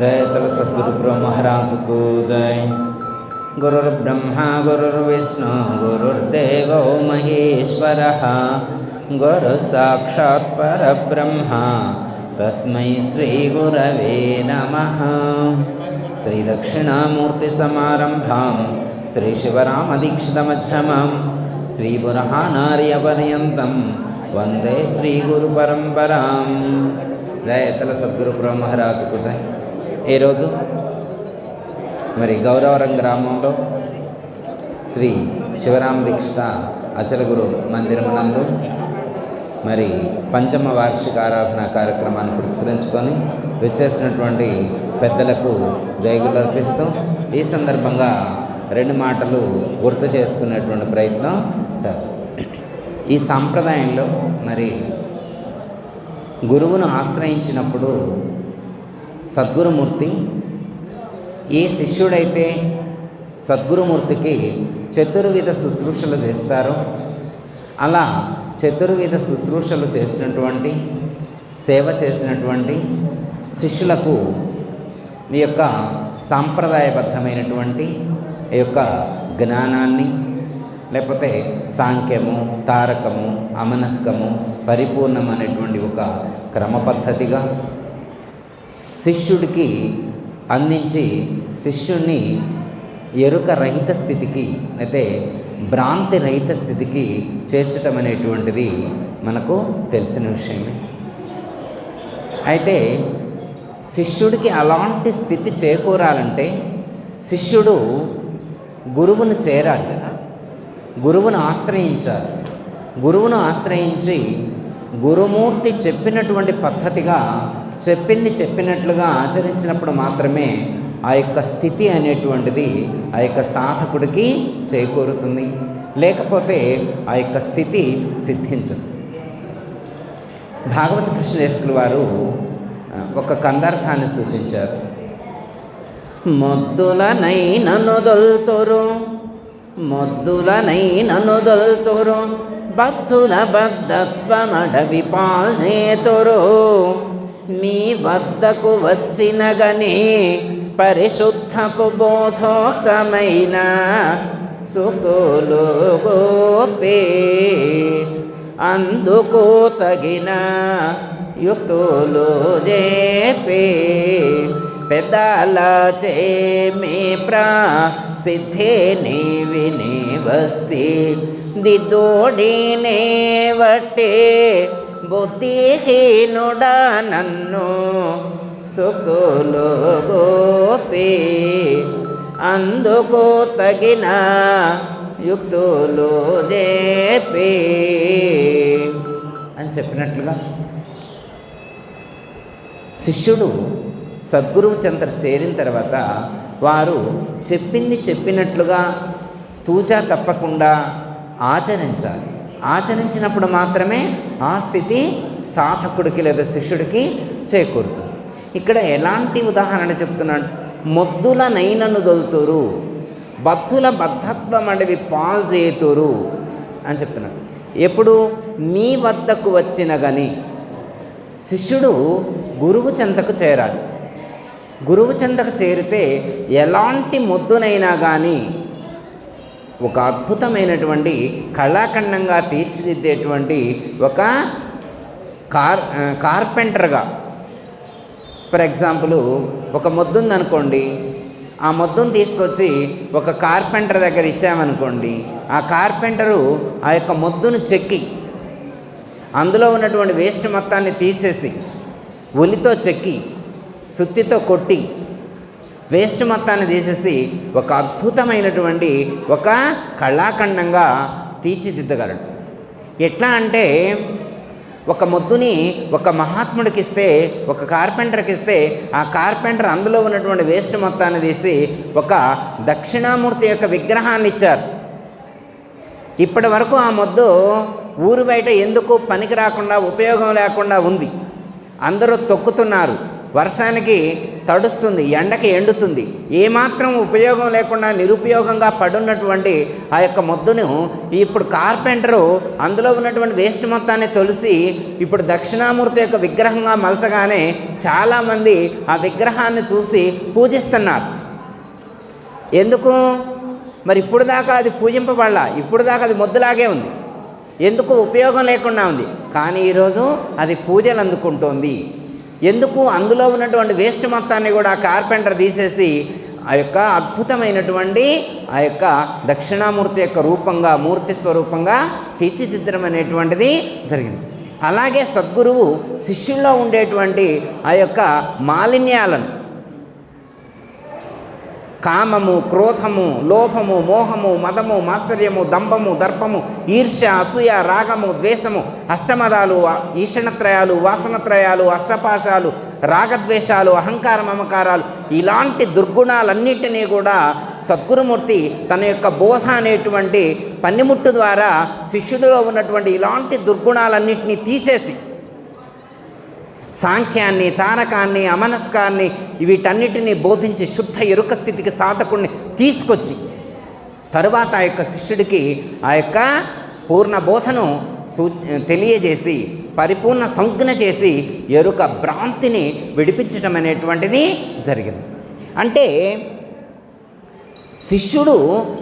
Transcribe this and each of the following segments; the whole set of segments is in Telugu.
जय तल सद्गुरुब्रह्मराज को जय। गुरुर्ब्रह्मा गुरुर्विष्णु गुरुर्देव महेश्वरः। गुरुसाक्षात् परब्रह्मा तस्मै श्रीगुरवे नमः। श्रीदक्षिणामूर्तिसमारम्भां श्रीशिवरामदीक्षितमध्यमं क्षमां वन्दे श्रीगुरुपरम्परां जय तलसद्गुरुप्रमहराज कुजय ఈరోజు మరి గౌరవరం గ్రామంలో శ్రీ శివరామ దీక్ష అచల గురు మందిరమునందు మరి పంచమ వార్షిక ఆరాధన కార్యక్రమాన్ని పురస్కరించుకొని వచ్చేసినటువంటి పెద్దలకు జైగులు అర్పిస్తూ ఈ సందర్భంగా రెండు మాటలు గుర్తు చేసుకునేటువంటి ప్రయత్నం చేద్దాం. ఈ సాంప్రదాయంలో మరి గురువును ఆశ్రయించినప్పుడు సద్గురుమూర్తి ఏ శిష్యుడైతే సద్గురుమూర్తికి చతుర్విధ శుశ్రూషలు చేస్తారో అలా చతుర్విధ శుశ్రూషలు చేసినటువంటి సేవ చేసినటువంటి శిష్యులకు ఈ యొక్క సాంప్రదాయబద్ధమైనటువంటి ఈ యొక్క జ్ఞానాన్ని లేకపోతే సాంఖ్యము తారకము అమనస్కము పరిపూర్ణమైనటువంటి ఒక క్రమ పద్ధతిగా శిష్యుడికి అందించి శిష్యుణ్ణి ఎరుక రహిత స్థితికి అయితే భ్రాంతి రహిత స్థితికి చేర్చటం అనేటువంటిది మనకు తెలిసిన విషయమే. అయితే శిష్యుడికి అలాంటి స్థితి చేకూరాలంటే శిష్యుడు గురువును చేరాలి గురువును ఆశ్రయించాలి. గురువును ఆశ్రయించి గురుమూర్తి చెప్పినటువంటి పద్ధతిగా చెప్పింది చెప్పినట్లుగా ఆచరించినప్పుడు మాత్రమే ఆ యొక్క స్థితి అనేటువంటిది ఆ యొక్క సాధకుడికి చేకూరుతుంది. లేకపోతే ఆ యొక్క స్థితి సిద్ధించదు. భాగవత కృష్ణదేశకులు వారు ఒక కందార్థాన్ని సూచించారు. మొద్దులనై నన్ను దొల్తురు మొద్దులనై నన్ను దొల్తురు భక్తుల బద్ధత్వమడవి పాల్చేతురు మీ వద్దకు వచ్చిన గని పరిశుద్ధపు బోధోక్తమైన సుకులు గోపే. అందుకు తగిన యుక్తులు జేపే. పెద్దల చేమి ప్రా సిద్ధే నీవి నీ వస్తి. దిదోడినే వట్టే బుద్ధిహీనుడా నన్ను సుకులు గోపి. అందుకు తగిన యుక్తులు దేపి. అని చెప్పినట్లుగా శిష్యుడు సద్గురువు చెంత చేరిన తర్వాత వారు చెప్పింది చెప్పినట్లుగా తూచా తప్పకుండా ఆచరించాలి. ఆచరించినప్పుడు మాత్రమే ఆ స్థితి సాధకుడికి లేదా శిష్యుడికి చేకూరుతుంది. ఇక్కడ ఎలాంటి ఉదాహరణ చెప్తున్నాడు? మొద్దుల నైనను దొలుతురు బత్తుల బద్ధత్వం అడవి పాల్చేతురు అని చెప్తున్నాడు. ఎప్పుడు? మీ వద్దకు వచ్చిన కానీ శిష్యుడు గురువు చెంతకు చేరాలి. గురువు చెంతకు చేరితే ఎలాంటి మొద్దునైనా కానీ ఒక అద్భుతమైనటువంటి కళాఖండంగా తీర్చిదిద్దేటువంటి ఒక కార్ కార్పెంటర్గా. ఫర్ ఎగ్జాంపుల్ ఒక మొద్దు ఉందనుకోండి ఆ మొద్దును తీసుకొచ్చి ఒక కార్పెంటర్ దగ్గర ఇచ్చామనుకోండి ఆ కార్పెంటరు ఆ యొక్క మొద్దును చెక్కి అందులో ఉన్నటువంటి వేస్ట్ మొత్తాన్ని తీసేసి ఉలితో చెక్కి సుత్తితో కొట్టి వేస్ట్ మొత్తాన్ని తీసేసి ఒక అద్భుతమైనటువంటి ఒక కళాఖండంగా తీర్చిదిద్దగలడు. ఎట్లా అంటే ఒక మొద్దుని ఒక మహాత్ముడికి ఇస్తే ఒక కార్పెంటర్కి ఇస్తే ఆ కార్పెంటర్ అందులో ఉన్నటువంటి వేస్ట్ మొత్తాన్ని తీసి ఒక దక్షిణామూర్తి యొక్క విగ్రహాన్ని ఇచ్చారు. ఇప్పటి వరకు ఆ మొద్దు ఊరు బయట ఎందుకు పనికి రాకుండా ఉపయోగం లేకుండా ఉంది. అందరూ తొక్కుతున్నారు. వర్షానికి తడుస్తుంది ఎండకి ఎండుతుంది. ఏమాత్రం ఉపయోగం లేకుండా నిరుపయోగంగా పడున్నటువంటి ఆ యొక్క మొద్దును ఇప్పుడు కార్పెంటరు అందులో ఉన్నటువంటి వేస్ట్ మొత్తాన్ని తొలిసి ఇప్పుడు దక్షిణామూర్తి యొక్క విగ్రహంగా మలచగానే చాలామంది ఆ విగ్రహాన్ని చూసి పూజిస్తున్నారు. ఎందుకు? మరి ఇప్పుడు దాకా అది పూజింపబడలా ఇప్పుడు దాకా అది మొద్దులాగే ఉంది. ఎందుకు ఉపయోగం లేకుండా ఉంది? కానీ ఈరోజు అది పూజలు అందుకుంటోంది ఎందుకు అందులో ఉన్నటువంటి వేస్ట్ మొత్తాన్ని కూడా కార్పెంటర్ తీసేసి ఆ యొక్క అద్భుతమైనటువంటి ఆ యొక్క దక్షిణామూర్తి యొక్క రూపంగా మూర్తి స్వరూపంగా తీర్చిదిద్దడం అనేటువంటిది జరిగింది. అలాగే సద్గురువు శిష్యుల్లో ఉండేటువంటి ఆ యొక్క మాలిన్యాలను కామము క్రోధము లోభము మోహము మదము మాత్సర్యము దంభము దర్పము ఈర్ష్య అసూయ రాగము ద్వేషము అష్టమదాలు ఈషణత్రయాలు వాసనత్రయాలు అష్టపాశాలు రాగద్వేషాలు అహంకార మమకారాలు ఇలాంటి దుర్గుణాలన్నింటినీ కూడా సద్గురుమూర్తి తన యొక్క బోధ అనేటువంటి పన్నిముట్టు ద్వారా శిష్యుడిలో ఉన్నటువంటి ఇలాంటి దుర్గుణాలన్నింటినీ తీసేసి సాంఖ్యాన్ని తారకాన్ని అమనస్కాన్ని వీటన్నిటిని బోధించి శుద్ధ ఎరుక స్థితికి సాధకుణ్ణి తీసుకొచ్చి తరువాత ఆ యొక్క శిష్యుడికి ఆ యొక్క పూర్ణ బోధను సూ తెలియజేసి పరిపూర్ణ సంజ్ఞ చేసి ఎరుక భ్రాంతిని విడిపించటం అనేటువంటిది జరిగింది. అంటే శిష్యుడు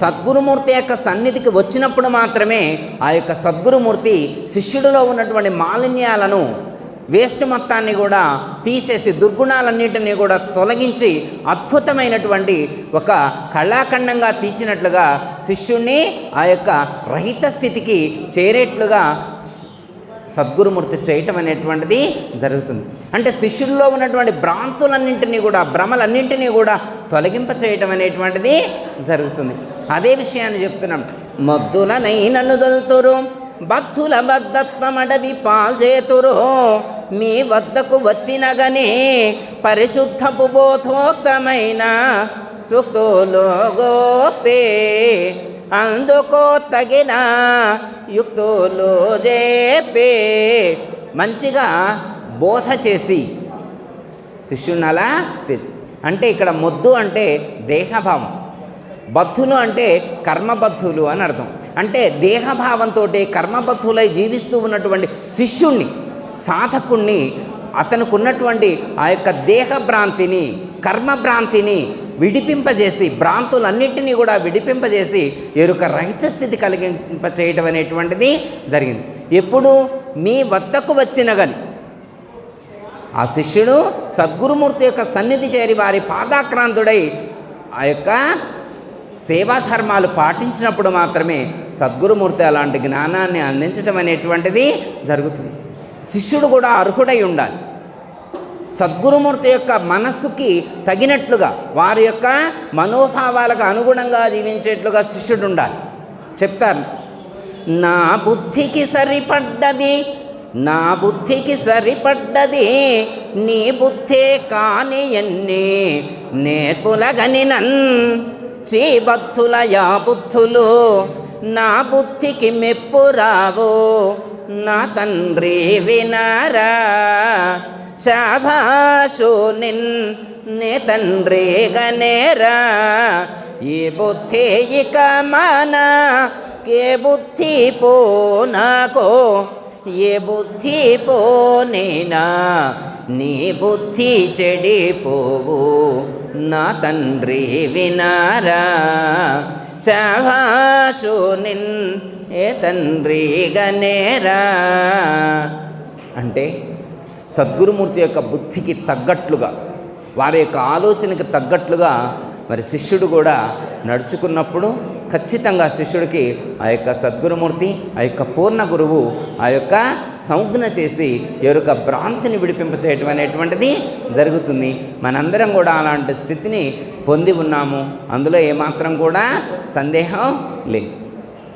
సద్గురుమూర్తి యొక్క సన్నిధికి వచ్చినప్పుడు మాత్రమే ఆ యొక్క సద్గురుమూర్తి శిష్యుడిలో ఉన్నటువంటి మాలిన్యాలను వేస్ట్ మొత్తాన్ని కూడా తీసేసి దుర్గుణాలన్నింటినీ కూడా తొలగించి అద్భుతమైనటువంటి ఒక కళాఖండంగా తీర్చినట్లుగా శిష్యుణ్ణి ఆ యొక్క రహిత స్థితికి చేరేట్లుగా సద్గురుమూర్తి చేయటం అనేటువంటిది జరుగుతుంది. అంటే శిష్యుల్లో ఉన్నటువంటి భ్రాంతులన్నింటినీ కూడా భ్రమలన్నింటినీ కూడా తొలగింప చేయటం అనేటువంటిది జరుగుతుంది. అదే విషయాన్ని చెప్తున్నాం. మొద్దులనై నన్ను భక్తుల బద్ధత్వమడవి పాల్చేతురు మీ వద్దకు వచ్చినగనే పరిశుద్ధపు బోధోక్తమైన సుక్తులో గోపే అందుకో తగిన యుక్తులు జేపే. మంచిగా బోధ చేసి శిష్యుని అలా అంటే ఇక్కడ మొద్దు అంటే దేహభావం. బద్ధులు అంటే కర్మబద్ధులు అని అర్థం. అంటే దేహభావంతో కర్మబద్ధులై జీవిస్తూ ఉన్నటువంటి శిష్యుణ్ణి. సాధకుణ్ణి అతనుకున్నటువంటి ఆ యొక్క దేహభ్రాంతిని కర్మభ్రాంతిని విడిపింపజేసి భ్రాంతులన్నింటినీ కూడా విడిపింపజేసి ఎరుక రహిత స్థితి కలిగింప చేయటం అనేటువంటిది జరిగింది. ఎప్పుడు? మీ వద్దకు వచ్చిన కానీ ఆ శిష్యుడు సద్గురుమూర్తి యొక్క సన్నిధి చేరి వారి పాదాక్రాంతుడై ఆ యొక్క సేవాధర్మాలు పాటించినప్పుడు మాత్రమే సద్గురుమూర్తి అలాంటి జ్ఞానాన్ని అందించటం అనేటువంటిది జరుగుతుంది. శిష్యుడు కూడా అర్హుడై ఉండాలి. సద్గురుమూర్తి యొక్క మనస్సుకి తగినట్లుగా వారి యొక్క మనోభావాలకు అనుగుణంగా జీవించేట్లుగా శిష్యుడు ఉండాలి. చెప్తారు నా బుద్ధికి సరిపడ్డది నా బుద్ధికి సరిపడ్డది నీ బుద్ధే కాని ఎన్ని నేర్పులగని నన్ చీబద్ధుల యా బుద్ధులు నా బుద్ధికి మెప్పు రావో. నా తండ్రి వినారా? శాభాషు నిన్నే తండ్రి గనేరా ఈ బుద్ధి ఇక మానా కే బుద్ధి పో నాకో? ఏ బుద్ధి పోనేనా నీ బుద్ధి చెడిపోవు నా తండ్రి వినారా? శాభాషు నిన్ ఏ తండ్రి గనేరా? అంటే సద్గురుమూర్తి యొక్క బుద్ధికి తగ్గట్లుగా వారి యొక్క ఆలోచనకి తగ్గట్లుగా మరి శిష్యుడు కూడా నడుచుకున్నప్పుడు ఖచ్చితంగా శిష్యుడికి ఆ యొక్క సద్గురుమూర్తి ఆ యొక్క పూర్ణ గురువు ఆ యొక్క సంజ్ఞ చేసి ఎరుక భ్రాంతిని విడిపింపచేయటం అనేటువంటిది జరుగుతుంది. మనందరం కూడా అలాంటి స్థితిని పొంది ఉన్నాము. అందులో ఏమాత్రం కూడా సందేహం లేదు.